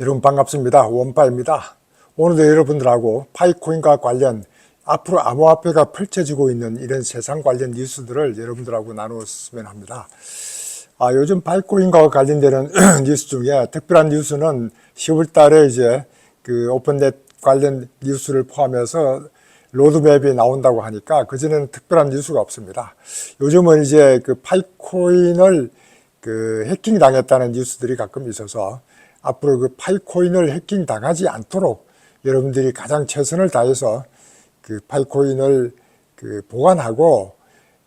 여러분 반갑습니다. 원파입니다. 오늘도 여러분들하고 파이코인과 관련 앞으로 암호화폐가 펼쳐지고 있는 이런 세상 관련 뉴스들을 여러분들하고 나누었으면 합니다. 아, 요즘 파이코인과 관련되는 뉴스 중에 특별한 뉴스는 10월 달에 이제 그 오픈넷 관련 뉴스를 포함해서 로드맵이 나온다고 하니까 그전에는 특별한 뉴스가 없습니다. 요즘은 이제 그 파이코인을 그 해킹 당했다는 뉴스들이 가끔 있어서 앞으로 그 파이코인을 해킹 당하지 않도록 여러분들이 가장 최선을 다해서 그 파이코인을 그 보관하고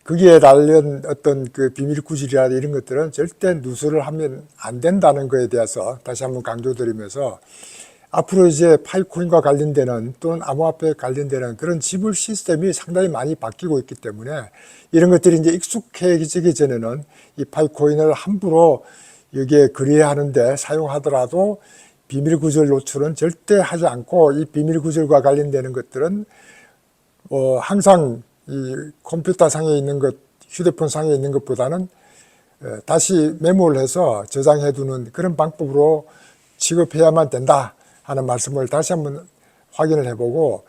거기에 달린 어떤 그 비밀 구실이라 이런 것들은 절대 누수를 하면 안 된다는 거에 대해서 다시 한번 강조드리면서 앞으로 이제 파이코인과 관련되는 또는 암호화폐 관련되는 그런 지불 시스템이 상당히 많이 바뀌고 있기 때문에 이런 것들이 이제 익숙해지기 전에는 이 파이코인을 함부로 여기에 거래하는데 사용하더라도 비밀 구절 노출은 절대 하지 않고 이 비밀 구절과 관련되는 것들은 뭐 항상 이 컴퓨터 상에 있는 것, 휴대폰 상에 있는 것보다는 어, 다시 메모를 해서 저장해 두는 그런 방법으로 취급해야만 된다 하는 말씀을 다시 한번 확인을 해보고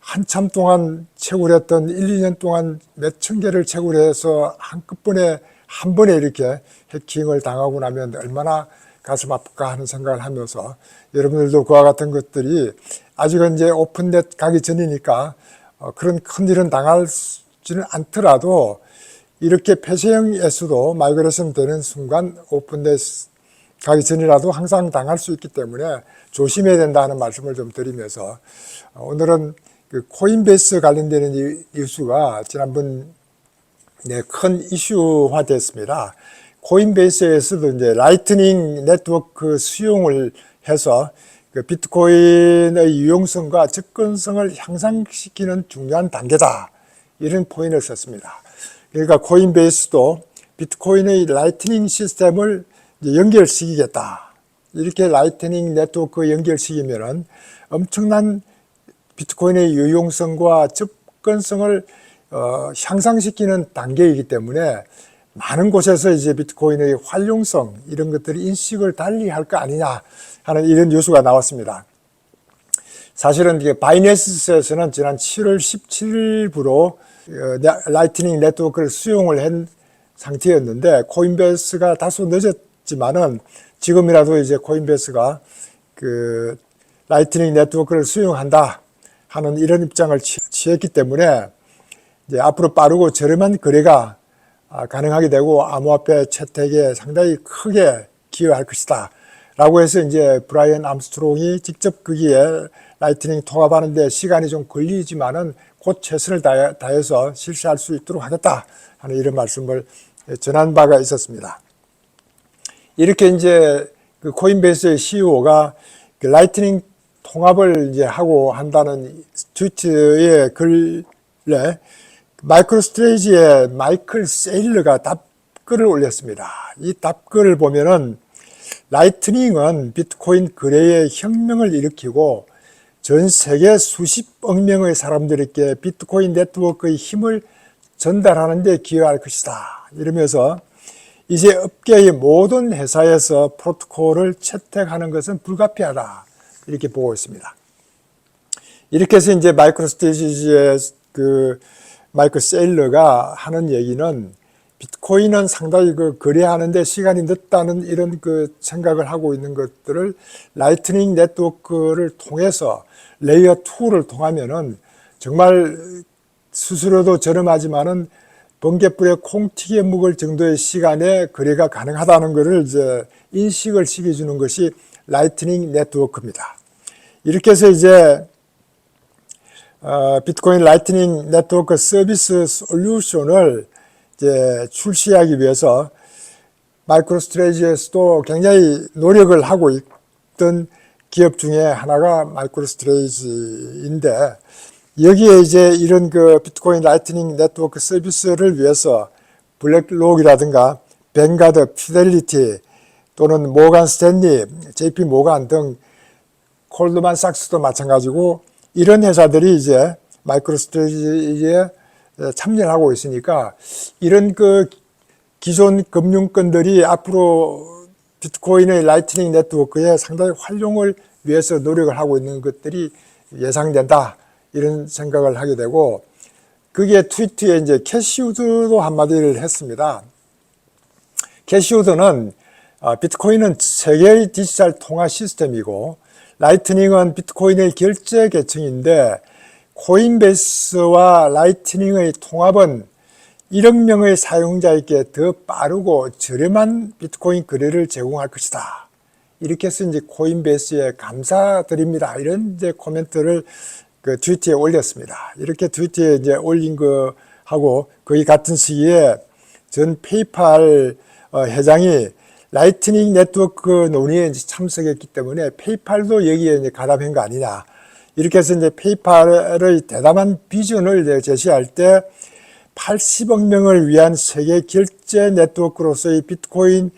한참 동안 채굴했던 1, 2년 동안 몇 천 개를 채굴해서 한꺼번에 한 번에 이렇게 해킹을 당하고 나면 얼마나 가슴 아플까 하는 생각을 하면서 여러분들도 그와 같은 것들이 아직은 이제 오픈넷 가기 전이니까 어, 그런 큰 일은 당하지는 않더라도 이렇게 폐쇄형에서도 말 그랬으면 되는 순간 오픈넷 가기 전이라도 항상 당할 수 있기 때문에 조심해야 된다는 말씀을 좀 드리면서 어, 오늘은 그 코인베이스 관련되는 이 뉴스가 지난번 네, 큰 이슈화 됐습니다. 코인베이스에서도 이제 라이트닝 네트워크 수용을 해서 그 비트코인의 유용성과 접근성을 향상시키는 중요한 단계다. 이런 포인트를 썼습니다. 그러니까 코인베이스도 비트코인의 라이트닝 시스템을 연결시키겠다. 이렇게 라이트닝 네트워크 연결시키면은 엄청난 비트코인의 유용성과 접근성을 어, 향상시키는 단계이기 때문에 많은 곳에서 이제 비트코인의 활용성 이런 것들이 인식을 달리 할 거 아니냐 하는 이런 뉴스가 나왔습니다. 사실은 이게 바이낸스에서는 지난 7월 17일부로 어, 라이트닝 네트워크를 수용을 한 상태였는데 코인베이스가 다소 늦었지만은 지금이라도 이제 코인베이스가 그 라이트닝 네트워크를 수용한다 하는 이런 입장을 취했기 때문에 이제 앞으로 빠르고 저렴한 거래가 아, 가능하게 되고 암호화폐 채택에 상당히 크게 기여할 것이다. 라고 해서 이제 브라이언 암스트롱이 직접 거기에 라이트닝 통합하는데 시간이 좀 걸리지만은 곧 최선을 다해서 실시할 수 있도록 하겠다 하는 이런 말씀을 전한 바가 있었습니다. 이렇게 이제 그 코인베이스의 CEO가 그 라이트닝 통합을 이제 하고 한다는 트위터의 글에 마이크로 스트레이지의 마이클 세일러가 답글을 올렸습니다. 이 답글을 보면은 라이트닝은 비트코인 거래의 혁명을 일으키고 전 세계 수십억 명의 사람들에게 비트코인 네트워크의 힘을 전달하는 데 기여할 것이다. 이러면서 이제 업계의 모든 회사에서 프로토콜을 채택하는 것은 불가피하다. 이렇게 보고 있습니다. 이렇게 해서 이제 마이크로스테이지의 그 마이크 세일러가 하는 얘기는 비트코인은 상당히 그 거래하는데 시간이 늦다는 이런 그 생각을 하고 있는 것들을 라이트닝 네트워크를 통해서 레이어 2를 통하면은 정말 수수료도 저렴하지만은 번개불에 콩튀기에 묵을 정도의 시간에 거래가 가능하다는 것을 이제 인식을 시켜주는 것이 라이트닝 네트워크입니다. 이렇게 해서 이제 어, 비트코인 라이트닝 네트워크 서비스 솔루션을 이제 출시하기 위해서 마이크로스트레이지에서도 굉장히 노력을 하고 있던 기업 중에 하나가 마이크로스트레이지인데 여기에 이제 이런 그 비트코인 라이트닝 네트워크 서비스를 위해서 블랙록이라든가 뱅가드, 피델리티 또는 모간 스탠리, JP 모간 등 콜드만 삭스도 마찬가지고 이런 회사들이 이제 마이크로스트레이지에 참여를 하고 있으니까 이런 그 기존 금융권들이 앞으로 비트코인의 라이트닝 네트워크의 상당히 활용을 위해서 노력을 하고 있는 것들이 예상된다. 이런 생각을 하게 되고, 그게 트위트에 이제 캐시우드도 한마디를 했습니다. 캐시우드는 아, 비트코인은 세계의 디지털 통화 시스템이고 라이트닝은 비트코인의 결제 계층인데 코인베이스와 라이트닝의 통합은 1억 명의 사용자에게 더 빠르고 저렴한 비트코인 거래를 제공할 것이다. 이렇게 해서 이제 코인베이스에 감사드립니다. 이런 이제 코멘트를 그 트위터에 올렸습니다. 이렇게 트위터에 이제 올린 거하고 거의 같은 시기에 전 페이팔 어, 회장이 라이트닝 네트워크 논의에 참석했기 때문에 페이팔도 여기에 이제 가담한 거 아니냐. 이렇게 해서 이제 페이팔의 대담한 비전을 제시할 때 80억 명을 위한 세계 결제 네트워크로서의 비트코인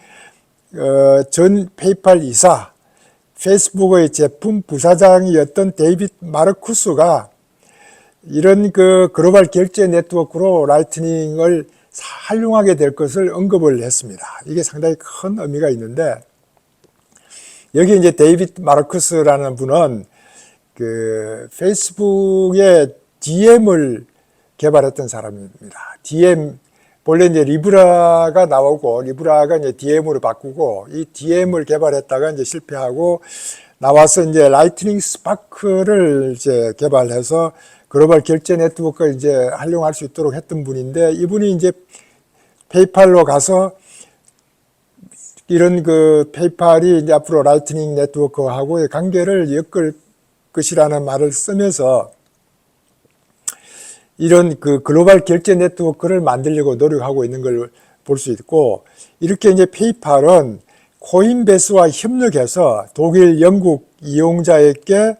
어, 전 페이팔 이사, 페이스북의 제품 부사장이었던 데이빗 마르쿠스가 이런 그 글로벌 결제 네트워크로 라이트닝을 활용하게 될 것을 언급을 했습니다. 이게 상당히 큰 의미가 있는데 여기 이제 데이빗 마르쿠스라는 분은 그 페이스북의 DM을 개발했던 사람입니다. DM 본래 이제 리브라가 나오고 리브라가 이제 DM으로 바꾸고 이 DM을 개발했다가 이제 실패하고 나와서 이제 라이트닝 스파크를 이제 개발해서 글로벌 결제 네트워크를 이제 활용할 수 있도록 했던 분인데 이분이 이제 페이팔로 가서 이런 그 페이팔이 이제 앞으로 라이트닝 네트워크하고의 관계를 엮을 것이라는 말을 쓰면서 이런 그 글로벌 결제 네트워크를 만들려고 노력하고 있는 걸 볼 수 있고 이렇게 이제 페이팔은 코인베이스와 협력해서 독일, 영국 이용자에게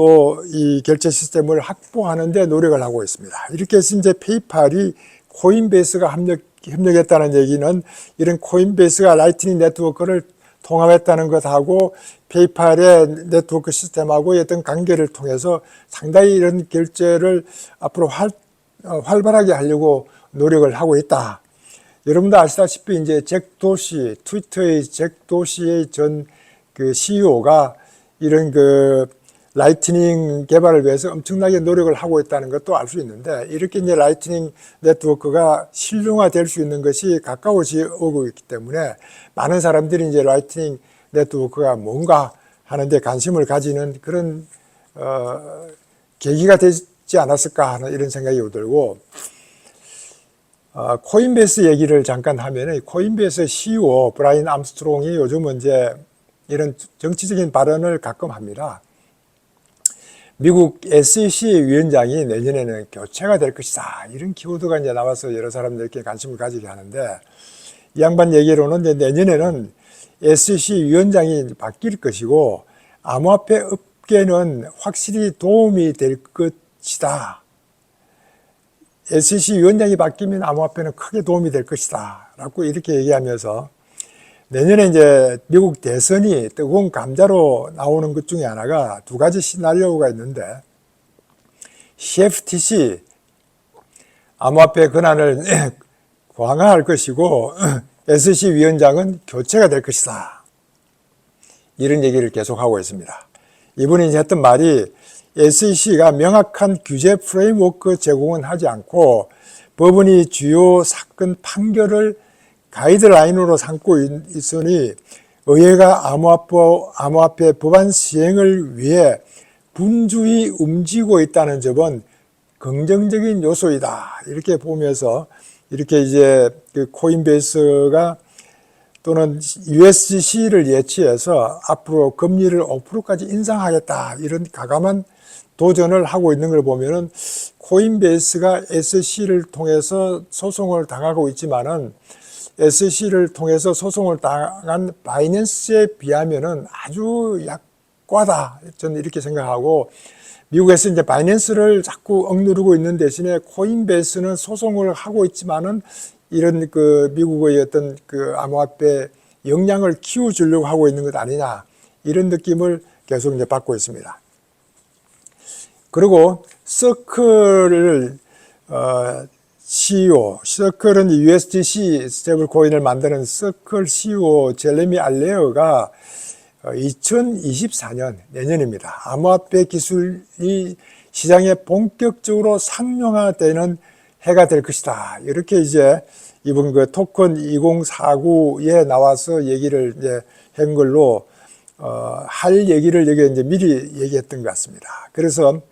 또 이 결제 시스템을 확보하는 데 노력을 하고 있습니다. 이렇게 해서 이제 페이팔이 코인베이스가 협력, 협력했다는 얘기는 이런 코인베이스가 라이트닝 네트워크를 통합했다는 것하고 페이팔의 네트워크 시스템하고의 어떤 관계를 통해서 상당히 이런 결제를 앞으로 활, 어, 활발하게 하려고 노력을 하고 있다. 여러분도 아시다시피 이제 잭 도시, 트위터의 잭 도시의 전 그 CEO가 이런 그 라이트닝 개발을 위해서 엄청나게 노력을 하고 있다는 것도 알 수 있는데 이렇게 이제 라이트닝 네트워크가 실용화될 수 있는 것이 가까워지 오고 있기 때문에 많은 사람들이 이제 라이트닝 네트워크가 뭔가 하는데 관심을 가지는 그런 어, 계기가 되지 않았을까 하는 이런 생각이 들고 어, 코인베이스 얘기를 잠깐 하면 코인베이스 CEO 브라인 암스트롱이 요즘은 이제 이런 정치적인 발언을 가끔 합니다. 미국 SEC 위원장이 내년에는 교체가 될 것이다. 이런 키워드가 이제 나와서 여러 사람들께 관심을 가지게 하는데 이 양반 얘기로는 이제 내년에는 SEC 위원장이 바뀔 것이고 암호화폐 업계는 확실히 도움이 될 것이다. SEC 위원장이 바뀌면 암호화폐는 크게 도움이 될 것이다. 라고 이렇게 얘기하면서 내년에 이제 미국 대선이 뜨거운 감자로 나오는 것 중에 하나가 두 가지 시나리오가 있는데 CFTC 암호화폐 권한을 강화할 것이고 SEC 위원장은 교체가 될 것이다. 이런 얘기를 계속하고 있습니다. 이분이 이제 했던 말이 SEC가 명확한 규제 프레임워크 제공은 하지 않고 법원이 주요 사건 판결을 가이드라인으로 삼고 있으니 의회가 암호화폐, 법안 시행을 위해 분주히 움직이고 있다는 점은 긍정적인 요소이다. 이렇게 보면서 이렇게 이제 그 코인베이스가 또는 USC를 예치해서 앞으로 금리를 5%까지 인상하겠다. 이런 가감한 도전을 하고 있는 걸 보면은 코인베이스가 SC를 통해서 소송을 당하고 있지만은 SEC를 통해서 소송을 당한 바이낸스에 비하면은 아주 약과다. 저는 이렇게 생각하고 미국에서 이제 바이낸스를 자꾸 억누르고 있는 대신에 코인베이스는 소송을 하고 있지만은 이런 그 미국의 어떤 그 암호화폐 역량을 키워주려고 하고 있는 것 아니냐 이런 느낌을 계속 이제 받고 있습니다. 그리고 서클을 어, CEO, 서클은 USDC 스테이블 코인을 만드는 서클 CEO 젤레미 알레어가 2024년 내년입니다. 암호화폐 기술이 시장에 본격적으로 상용화되는 해가 될 것이다. 이렇게 이제 이번 그 토큰 2049에 나와서 얘기를 이제 한 걸로 어, 할 얘기를 여기 이제 미리 얘기했던 것 같습니다. 그래서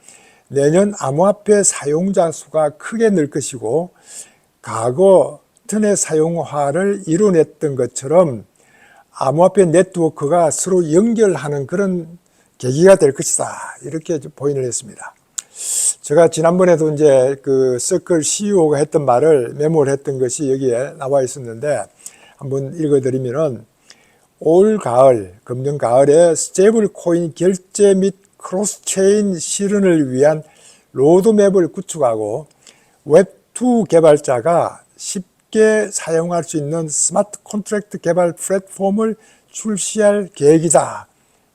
내년 암호화폐 사용자 수가 크게 늘 것이고 과거 인터넷 사용화를 이뤄냈던 것처럼 암호화폐 네트워크가 서로 연결하는 그런 계기가 될 것이다. 이렇게 보인을 했습니다. 제가 지난번에도 이제 그 서클 CEO가 했던 말을 메모를 했던 것이 여기에 나와 있었는데 한번 읽어드리면은 올 가을, 금년 가을에 스테이블 코인 결제 및 크로스체인 실현을 위한 로드맵을 구축하고 웹2 개발자가 쉽게 사용할 수 있는 스마트 컨트랙트 개발 플랫폼을 출시할 계획이다.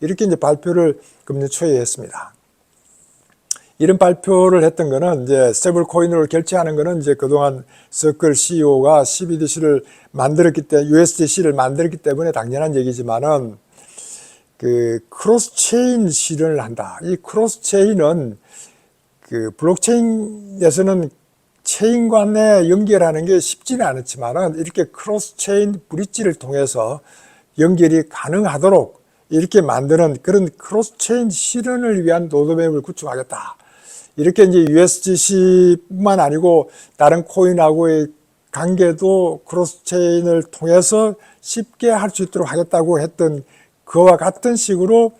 이렇게 이제 발표를 금년 초에 했습니다. 이런 발표를 했던 거는 이제 스테이블 코인으로 결제하는 거는 이제 그동안 서클 CEO가 CBDC를 만들었기 때문에 USDC를 만들었기 때문에 당연한 얘기지만은 그 크로스 체인 실현을 한다. 이 크로스 체인은 그 블록체인에서는 체인 간에 연결하는 게 쉽지는 않았지만은 이렇게 크로스 체인 브릿지를 통해서 연결이 가능하도록 이렇게 만드는 그런 크로스 체인 실현을 위한 로드맵을 구축하겠다. 이렇게 이제 USDC뿐만 아니고 다른 코인하고의 관계도 크로스 체인을 통해서 쉽게 할 수 있도록 하겠다고 했던 그와 같은 식으로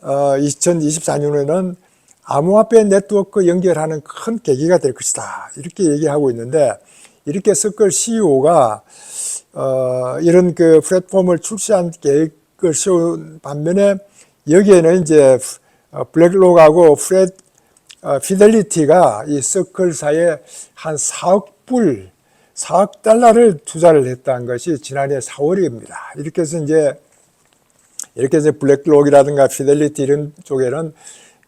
어 2024년에는 암호화폐 네트워크 연결하는 큰 계기가 될 것이다. 이렇게 얘기하고 있는데 이렇게 서클 CEO가 어 이런 그 플랫폼을 출시한 계획을 세운 반면에 여기에는 이제 블랙록하고 프레드 어, 피델리티가 이 서클사에 한 4억 불, 4억 달러를 투자를 했다는 것이 지난해 4월입니다. 이렇게 해서 이제 이렇게 해서 블랙록이라든가 피델리티 이런 쪽에는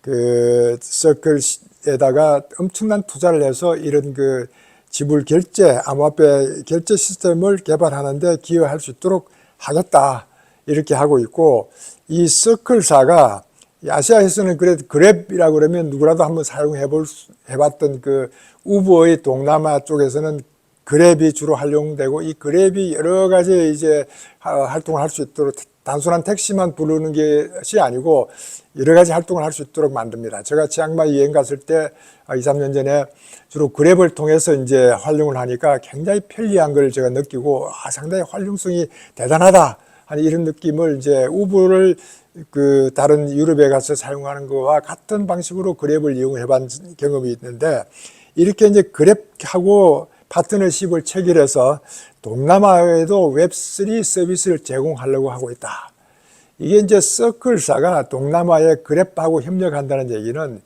그 서클에다가 엄청난 투자를 해서 이런 그 지불 결제, 암호화폐 결제 시스템을 개발하는데 기여할 수 있도록 하겠다. 이렇게 하고 있고 이 서클사가 아시아에서는 그래 그랩이라고 그러면 누구라도 한번 사용해 볼 해봤던 그 우버의 동남아 쪽에서는 그랩이 주로 활용되고 이 그랩이 여러 가지 이제 활동을 할 수 있도록 단순한 택시만 부르는 것이 아니고 여러 가지 활동을 할 수 있도록 만듭니다. 제가 치앙마이 여행 갔을 때 2, 3년 전에 주로 그랩을 통해서 이제 활용을 하니까 굉장히 편리한 걸 제가 느끼고 아, 상당히 활용성이 대단하다 하는 이런 느낌을 이제 우버를 그 다른 유럽에 가서 사용하는 것과 같은 방식으로 그랩을 이용해 본 경험이 있는데 이렇게 이제 그랩하고 파트너십을 체결해서 동남아에도 웹3 서비스를 제공하려고 하고 있다. 이게 이제 서클사가 동남아의 그랩하고 협력한다는 얘기는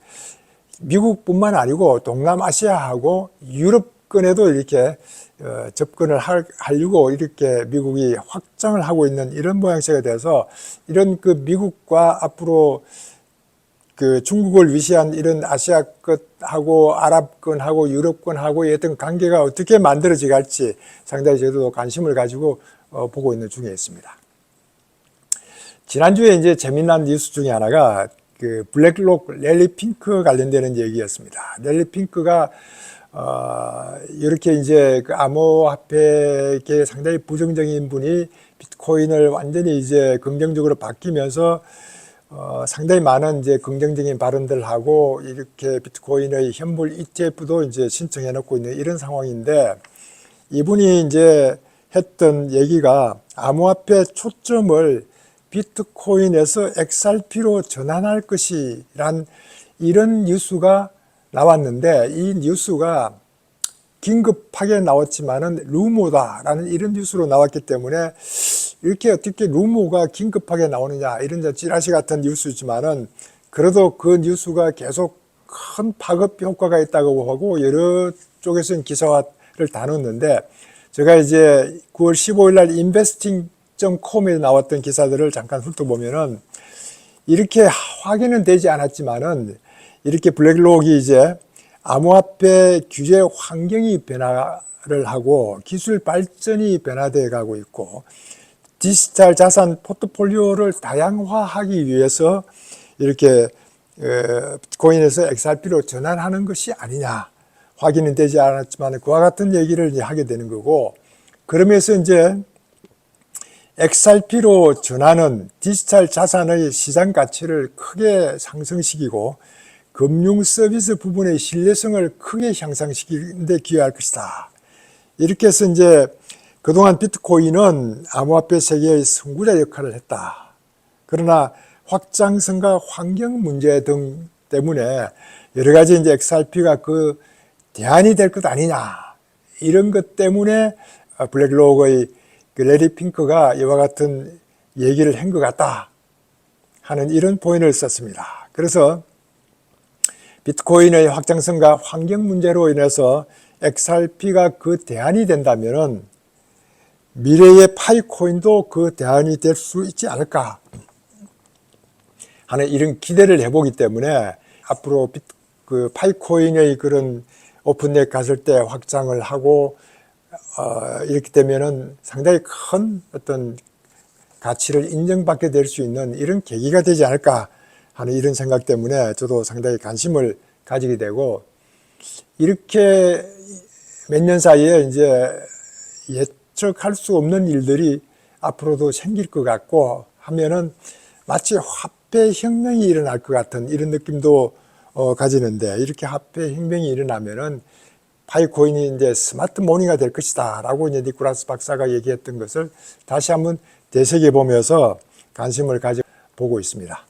미국뿐만 아니고 동남아시아하고 유럽권에도 이렇게 어, 접근을 하려고 이렇게 미국이 확장을 하고 있는 이런 모양새가 돼서 이런 그 미국과 앞으로 그 중국을 위시한 이런 아시아 끝하고 아랍권하고 유럽권하고의 어떤 관계가 어떻게 만들어지 갈지 상당히 저도 관심을 가지고 어, 보고 있는 중에 있습니다. 지난주에 이제 재미난 뉴스 중에 하나가 그 블랙록 랠리 핑크 관련되는 얘기였습니다. 랠리 핑크가 어, 이렇게 이제 그 암호화폐에 상당히 부정적인 분이 비트코인을 완전히 이제 긍정적으로 바뀌면서 어, 상당히 많은 이제 긍정적인 발언들 하고 이렇게 비트코인의 현물 ETF도 이제 신청해 놓고 있는 이런 상황인데 이분이 이제 했던 얘기가 암호화폐 초점을 비트코인에서 XRP로 전환할 것이란 이런 뉴스가 나왔는데 이 뉴스가 긴급하게 나왔지만은 루머다라는 이런 뉴스로 나왔기 때문에 이렇게 어떻게 루머가 긴급하게 나오느냐 이런 찌라시 같은 뉴스지만은 그래도 그 뉴스가 계속 큰 파급 효과가 있다고 하고 여러 쪽에서는 기사화를 다뤘는데 제가 이제 9월 15일 날 investing.com에 나왔던 기사들을 잠깐 훑어보면은 이렇게 확인은 되지 않았지만은 이렇게 블랙록이 이제 암호화폐 규제 환경이 변화를 하고 기술 발전이 변화되어 가고 있고 디지털 자산 포트폴리오를 다양화하기 위해서 이렇게 어, 비트코인에서 XRP로 전환하는 것이 아니냐 확인은 되지 않았지만 그와 같은 얘기를 하게 되는 거고 그러면서 이제 XRP로 전하는 디지털 자산의 시장 가치를 크게 상승시키고 금융 서비스 부분의 신뢰성을 크게 향상시키는 데 기여할 것이다. 이렇게 해서 이제 그동안 비트코인은 암호화폐 세계의 선구자 역할을 했다. 그러나 확장성과 환경 문제 등 때문에 여러 가지 이제 XRP가 그 대안이 될 것 아니냐. 이런 것 때문에 블랙록의 그 레리 핑크가 이와 같은 얘기를 한 것 같다 하는 이런 포인트를 썼습니다. 그래서 비트코인의 확장성과 환경 문제로 인해서 XRP가 그 대안이 된다면은 미래의 파이코인도 그 대안이 될 수 있지 않을까. 하는 이런 기대를 해보기 때문에 앞으로 그 파이코인의 그런 오픈넷 갔을 때 확장을 하고 어, 이렇게 되면은 상당히 큰 어떤 가치를 인정받게 될 수 있는 이런 계기가 되지 않을까 하는 이런 생각 때문에 저도 상당히 관심을 가지게 되고 이렇게 몇 년 사이에 이제 예측할 수 없는 일들이 앞으로도 생길 것 같고 하면은 마치 화폐 혁명이 일어날 것 같은 이런 느낌도 어, 가지는데 이렇게 화폐 혁명이 일어나면은 파이코인이 이제 스마트 모니가 될 것이다 라고 이제 니콜라스 박사가 얘기했던 것을 다시 한번 되새겨 보면서 관심을 가져 보고 있습니다.